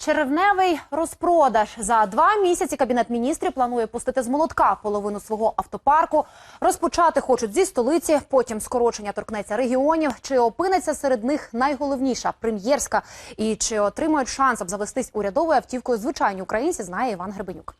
Червневий розпродаж за два місяці кабінет міністрів планує пустити з молотка половину свого автопарку. Розпочати хочуть зі столиці, потім скорочення торкнеться регіонів. Чи опиниться серед них найголовніша прем'єрська? І чи отримають шанс обзавестись урядовою автівкою звичайні українці? Знає Іван Гребенюк.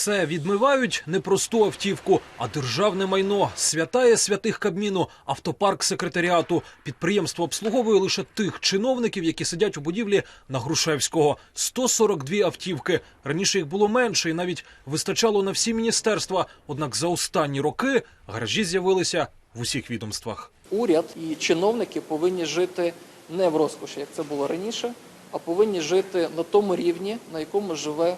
Це відмивають не просту автівку, а державне майно. Святає святих Кабміну, автопарк секретаріату. Підприємство обслуговує лише тих чиновників, які сидять у будівлі на Грушевського. 142 автівки. Раніше їх було менше і навіть вистачало на всі міністерства. Однак за останні роки гаражі з'явилися в усіх відомствах. уряд і чиновники повинні жити не в розкоші, як це було раніше, а повинні жити на тому рівні, на якому живе,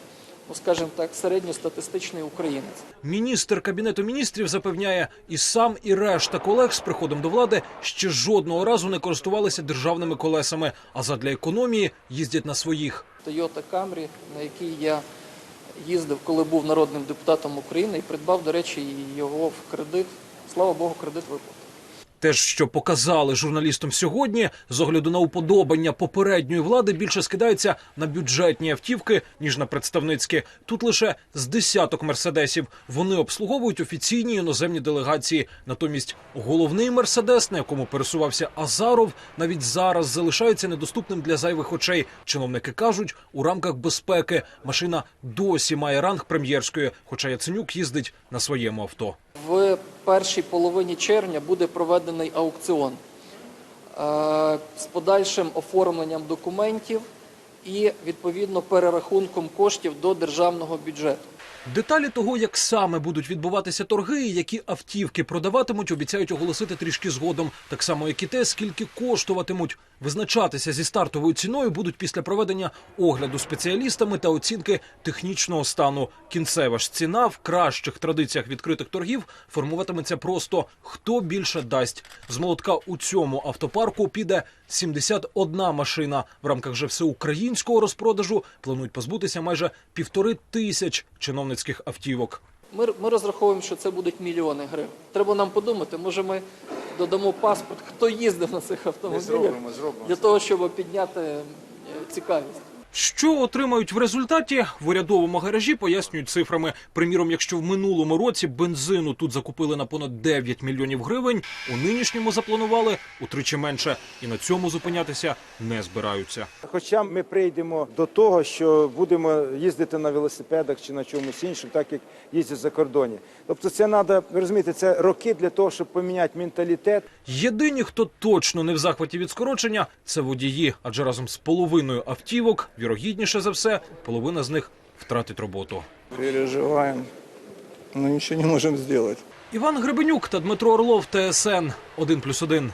ну скажімо так, середньостатистичний українець. Міністр кабінету міністрів запевняє, і сам, і решта колег з приходом до влади ще жодного разу не користувалися державними колесами, а задля економії їздять на своїх. Toyota Camry, на якій я їздив, коли був народним депутатом України, і придбав, до речі, його в кредит. Слава Богу, кредит виплатив. Те, що показали журналістам сьогодні, з огляду на уподобання попередньої влади, більше скидається на бюджетні автівки ніж на представницькі. Тут лише з десяток мерседесів. Вони обслуговують офіційні іноземні делегації. Натомість головний мерседес, на якому пересувався Азаров, навіть зараз залишається недоступним для зайвих очей. Чиновники кажуть, у рамках безпеки машина досі має ранг прем'єрської, хоча Яценюк їздить на своєму авто. В першій половині червня буде проведений аукціон е, з подальшим оформленням документів і відповідно перерахунком коштів до державного бюджету. Деталі того, як саме будуть відбуватися торги і які автівки продаватимуть, обіцяють оголосити трішки згодом. Так само, як і те, скільки коштуватимуть. Визначатися зі стартовою ціною будуть після проведення огляду спеціалістами та оцінки технічного стану. Кінцева ж ціна в кращих традиціях відкритих торгів формуватиметься просто хто більше дасть. З молотка у цьому автопарку піде 71 машина. В рамках же всеукраїнського розпродажу планують позбутися майже півтори тисяч чиновницьких автівок. Ми, ми розраховуємо, що це будуть мільйони гривень. Треба нам подумати, може ми додамо паспорт, хто їздив на цих автомобілях зробимо, зробимо. для того, щоб підняти е, цікавість. Що отримають в результаті в урядовому гаражі, пояснюють цифрами. Приміром, якщо в минулому році бензину тут закупили на понад 9 мільйонів гривень, у нинішньому запланували утричі менше, і на цьому зупинятися не збираються. Хоча ми прийдемо до того, що будемо їздити на велосипедах чи на чомусь іншому, так як їздять за кордоні. Тобто, це треба ви розумієте, це роки для того, щоб поміняти менталітет. Єдині, хто точно не в захваті від скорочення, це водії, адже разом з половиною автівок, вірогідніше за все, половина з них втратить роботу. Переживаємо, але нічого не можемо зробити. Іван Гребенюк та Дмитро Орлов, ТСН 1+,1.